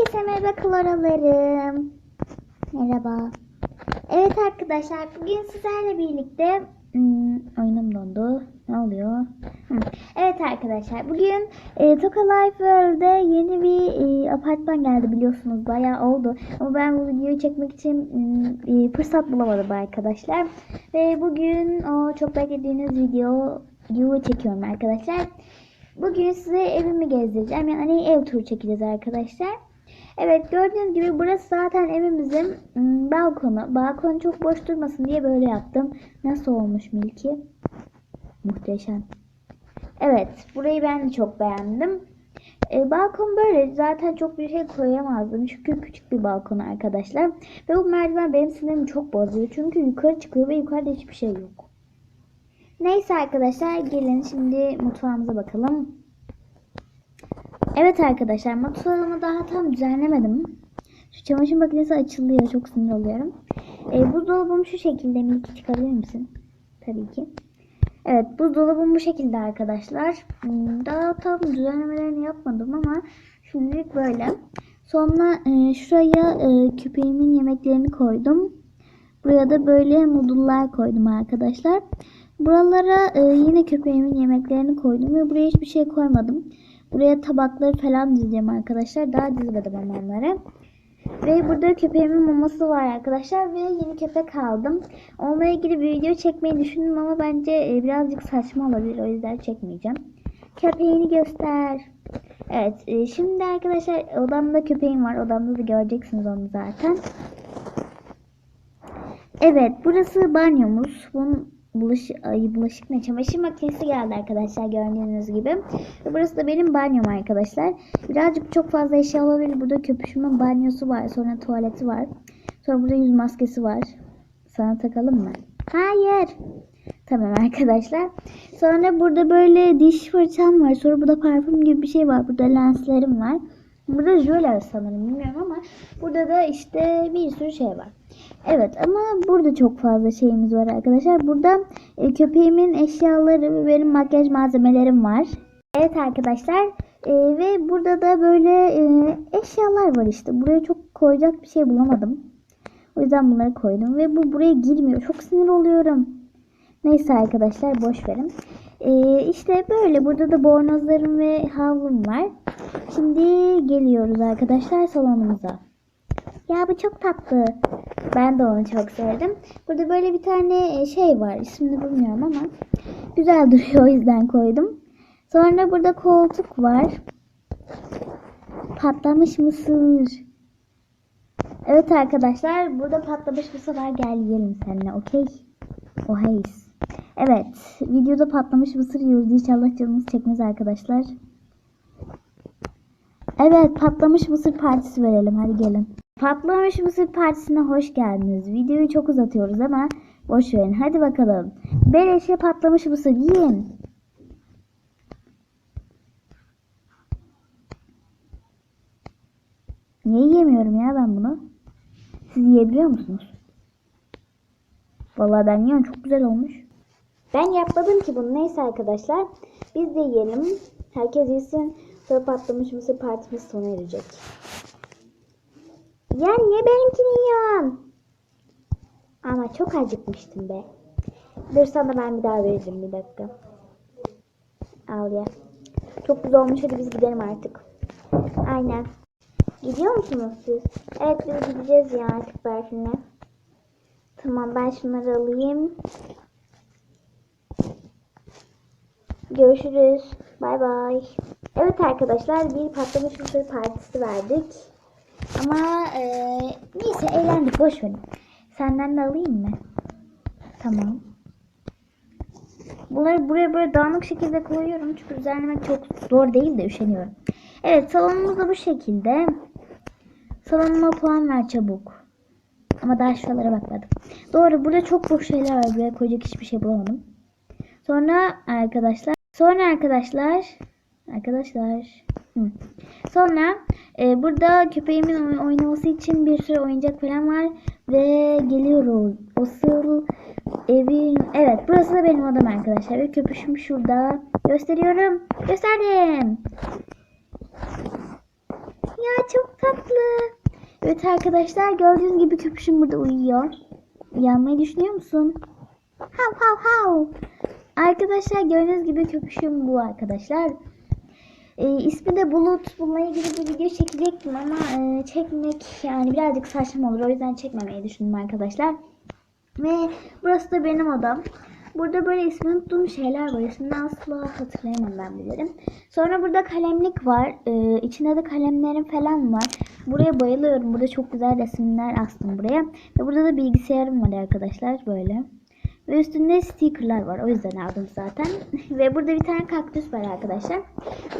Herkese merhaba kloralarım. Merhaba. Evet arkadaşlar bugün sizlerle birlikte hmm, oyunum dondu. Ne oluyor? Evet arkadaşlar bugün e, Toka Life World'de yeni bir e, apartman geldi biliyorsunuz bayağı oldu. Ama ben bu videoyu çekmek için e, fırsat bulamadım arkadaşlar. Ve bugün o çok beklediğiniz videoyu çekiyorum arkadaşlar. Bugün size evimi gezdireceğim. Yani ev turu çekeceğiz arkadaşlar. Evet gördüğünüz gibi burası zaten evimizin ım, balkonu. Balkon çok boş durmasın diye böyle yaptım. Nasıl olmuş Milki? Muhteşem. Evet burayı ben de çok beğendim. E, balkon böyle zaten çok bir şey koyamazdım. Çünkü küçük bir balkon arkadaşlar. Ve bu merdiven benim sinirimi çok bozuyor. Çünkü yukarı çıkıyor ve yukarıda hiçbir şey yok. Neyse arkadaşlar gelin şimdi mutfağımıza bakalım. Evet arkadaşlar mutfağımı daha tam düzenlemedim. Şu çamaşır makinesi açılıyor çok sinir oluyorum. E, buzdolabım şu şekilde Milki çıkabilir misin? Tabii ki. Evet buzdolabım bu şekilde arkadaşlar. Hmm, Daha tam düzenlemelerini yapmadım ama şimdilik böyle. Sonra e, şuraya e, köpeğimin yemeklerini koydum. Buraya da böyle noodle'lar koydum arkadaşlar. Buralara e, yine köpeğimin yemeklerini koydum ve buraya hiçbir şey koymadım. Buraya tabakları falan dizeceğim arkadaşlar. Daha dizmedim ama onları. Ve burada köpeğimin maması var arkadaşlar ve yeni köpek aldım. Onunla ilgili bir video çekmeyi düşündüm ama bence e, birazcık saçma olabilir. O yüzden çekmeyeceğim. Köpeğini göster. Evet e, şimdi arkadaşlar odamda köpeğim var. Odamda da göreceksiniz onu zaten. Evet burası banyomuz. Bunun bulaşık, ay, bulaşık ne çamaşır makinesi geldi arkadaşlar gördüğünüz gibi. Ve burası da benim banyom arkadaşlar. Birazcık çok fazla eşya olabilir. Burada köpüşümün banyosu var. Sonra tuvaleti var. Sonra burada yüz maskesi var. Sana takalım mı? Hayır. Tamam arkadaşlar. Sonra burada böyle diş fırçam var. Sonra burada parfüm gibi bir şey var. Burada lenslerim var. Burada jöle sanırım bilmiyorum ama burada da işte bir sürü şey var. Evet ama burada çok fazla şeyimiz var arkadaşlar. Burada e, köpeğimin eşyaları ve benim makyaj malzemelerim var. Evet arkadaşlar e, ve burada da böyle e, eşyalar var işte. Buraya çok koyacak bir şey bulamadım. O yüzden bunları koydum ve bu buraya girmiyor. Çok sinir oluyorum. Neyse arkadaşlar boş verin. E, işte böyle burada da bornozlarım ve havlum var. Şimdi geliyoruz arkadaşlar salonumuza. Ya bu çok tatlı. Ben de onu çok sevdim. Burada böyle bir tane şey var. İsmini bilmiyorum ama güzel duruyor o yüzden koydum. Sonra burada koltuk var. Patlamış mısır. Evet arkadaşlar burada patlamış mısır var. Gel yiyelim seninle okey? O heys. Evet videoda patlamış mısır yiyoruz. İnşallah canımız çekmez arkadaşlar. Evet patlamış mısır partisi verelim hadi gelin. Patlamış mısır partisine hoş geldiniz. Videoyu çok uzatıyoruz ama boş verin. Hadi bakalım. Beleşe patlamış mısır yiyin. Niye yiyemiyorum ya ben bunu? Siz yiyebiliyor musunuz? Vallahi ben yiyorum çok güzel olmuş. Ben yapmadım ki bunu. Neyse arkadaşlar. Biz de yiyelim. Herkes yesin. Sonra patlamış mısır partimiz sona erecek. Ya niye benimkini yiyorsun? Ama çok acıkmıştım be. Dur sana ben bir daha vereceğim bir dakika. Al ya. Çok güzel olmuş hadi biz gidelim artık. Aynen. Gidiyor musunuz siz? Evet biz gideceğiz ya artık Berfin'le. Tamam ben şunları alayım. Görüşürüz. Bay bay. Evet arkadaşlar bir patlamış mısır partisi verdik. Ama e, neyse eğlendik boş. Senden de alayım mı? Tamam. Bunları buraya böyle dağınık şekilde koyuyorum. Çünkü düzenlemek çok zor değil de üşeniyorum. Evet salonumuz da bu şekilde. Salonuma puan ver çabuk. Ama daha şuralara bakmadım. Doğru burada çok boş şeyler var. Buraya koyacak hiçbir şey bulamadım. Sonra arkadaşlar. Sonra arkadaşlar. Arkadaşlar. Hı. Sonra e, burada köpeğimin oy- oynaması için bir sürü oyuncak falan var. Ve geliyoruz. Asıl evin... Evet burası da benim odam arkadaşlar. Ve köpüşüm şurada. Gösteriyorum. Gösterdim. Ya çok tatlı. Evet arkadaşlar gördüğünüz gibi köpüşüm burada uyuyor. Uyanmayı düşünüyor musun? Hav hav hav. Arkadaşlar gördüğünüz gibi köpüşüm bu arkadaşlar. Ee, ismi de Bulut. Bununla ilgili bir video çekecektim ama e, çekmek yani birazcık saçma olur. O yüzden çekmemeyi düşündüm arkadaşlar. Ve burası da benim odam. Burada böyle ismini unuttuğum şeyler var. İsmini asla hatırlayamam ben bilirim. Sonra burada kalemlik var. Ee, içinde de kalemlerim falan var. Buraya bayılıyorum. Burada çok güzel resimler astım buraya. Ve burada da bilgisayarım var arkadaşlar böyle. Ve üstünde stickerlar var. O yüzden aldım zaten. Ve burada bir tane kaktüs var arkadaşlar.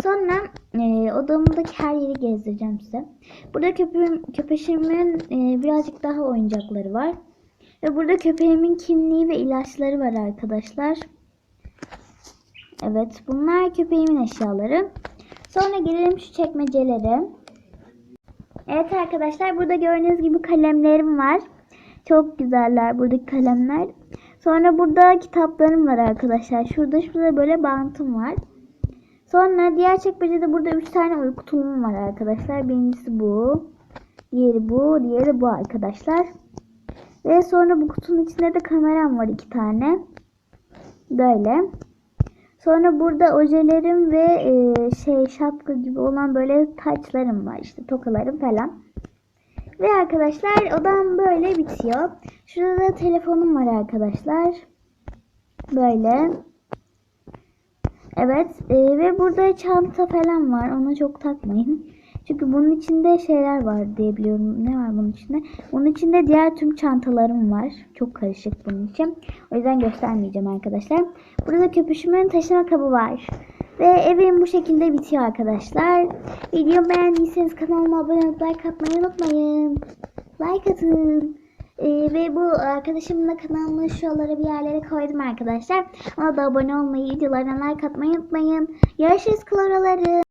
Sonra e, odamdaki her yeri gezdireceğim size. Burada köpeğim, köpeşimin e, birazcık daha oyuncakları var. Ve burada köpeğimin kimliği ve ilaçları var arkadaşlar. Evet bunlar köpeğimin eşyaları. Sonra gelelim şu çekmecelere. Evet arkadaşlar burada gördüğünüz gibi kalemlerim var. Çok güzeller buradaki kalemler. Sonra burada kitaplarım var arkadaşlar. Şurada şurada böyle bantım var. Sonra diğer çekmecede burada 3 tane uyku tulumum var arkadaşlar. Birincisi bu. Diğeri bu. Diğeri bu arkadaşlar. Ve sonra bu kutunun içinde de kameram var iki tane. Böyle. Sonra burada ojelerim ve e, şey şapka gibi olan böyle taçlarım var işte tokalarım falan. Ve arkadaşlar odam böyle bitiyor. Şurada da telefonum var arkadaşlar. Böyle. Evet e, ve burada çanta falan var. Ona çok takmayın. Çünkü bunun içinde şeyler var diye biliyorum. Ne var bunun içinde? Bunun içinde diğer tüm çantalarım var. Çok karışık bunun için. O yüzden göstermeyeceğim arkadaşlar. Burada köpüşümün taşıma kabı var. Ve evim bu şekilde bitiyor arkadaşlar. Videomu beğendiyseniz kanalıma abone olup like atmayı unutmayın. Like atın. Ee, ve bu arkadaşımın da kanalını şuralara bir yerlere koydum arkadaşlar. Ona da abone olmayı, videolarına like atmayı unutmayın. Görüşürüz kloraları.